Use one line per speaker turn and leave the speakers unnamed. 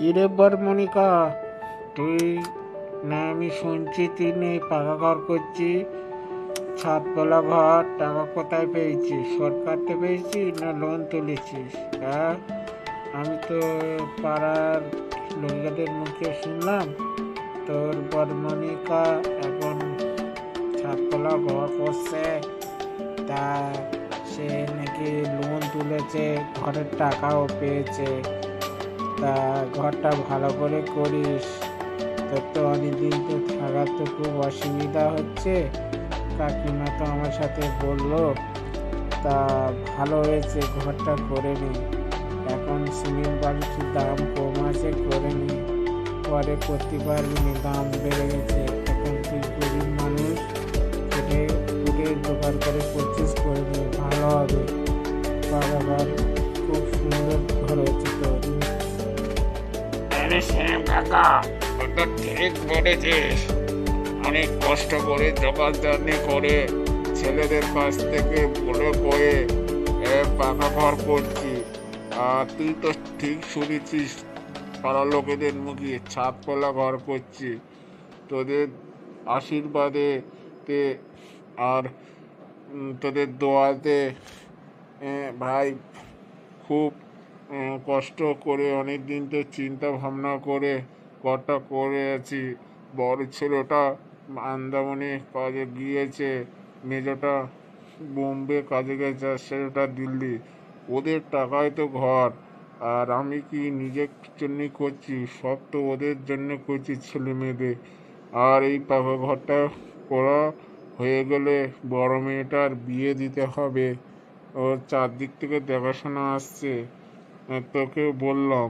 কিরে বর্মণিকা? তুই না আমি শুনছি তুই নেই পাকা ঘর করছি। ছাদতলা ঘর, টাকা কোথায় পেয়েছিস সরকার থেকে পেয়েছিস না লোন তুলেছিস? হ্যাঁ? আমি তো পাড়ার লোকেদের মুখে শুনলাম, তোর বর্মণিকা এখন ছাদতলা ঘর করছে। তা সে নাকি লোন তুলেছে, ঘরের টাকাও পেয়েছে। তা ঘরটা ভালো করে করিস। তোর তো অনেকদিন তো থাকার তো খুব অসুবিধা হচ্ছে। কাকিমা তো আমার সাথে বলল, তা ভালো হয়েছে, ঘরটা করে নি। এখন সিমেন্ট বালুর দাম কম আছে, করে নি। পরে করতে পারবি না দাম বেড়ে গেছে। এখন তুই গরিব মানুষ কেটে কুটে জোগাড় করে পরচেস করে নি। ভালো হবে। বাবার
আরে শ্যাম কাকা ওটা ঠিক বলেছিস অনেক কষ্ট করে জোগাড়দানি করে ছেলেদের কাছ থেকে বলে এ পাকা ঘর করছি আর তুই তো ঠিক শুনেছিস, পাড়ার লোকেদের মুখে ছাদপলা ঘর করছি তোদের, আশীর্বাদে তে, আর তোদের দোয়াতে ভাই, খুব কষ্ট করে অনেক দিন তো চিন্তা ভাবনা করে ঘরটা করে আছি বড় ছেলেটা আন্দামানে কাজে গিয়েছে, মেজোটা বোম্বে কাজে গেছে ছেলেটা দিল্লি। ওদের টাকায় তো ঘর, আর আমি কি নিজের জন্য করছি? সব তো ওদের জন্য করছি ছেলে মেয়েদের। আর এই পাকা ঘরটা করা হয়ে গেলে বড় মেয়েটার বিয়ে দিতে হবে। ওর চারদিক থেকে দেখাশোনা আসছে। তোকে বললাম।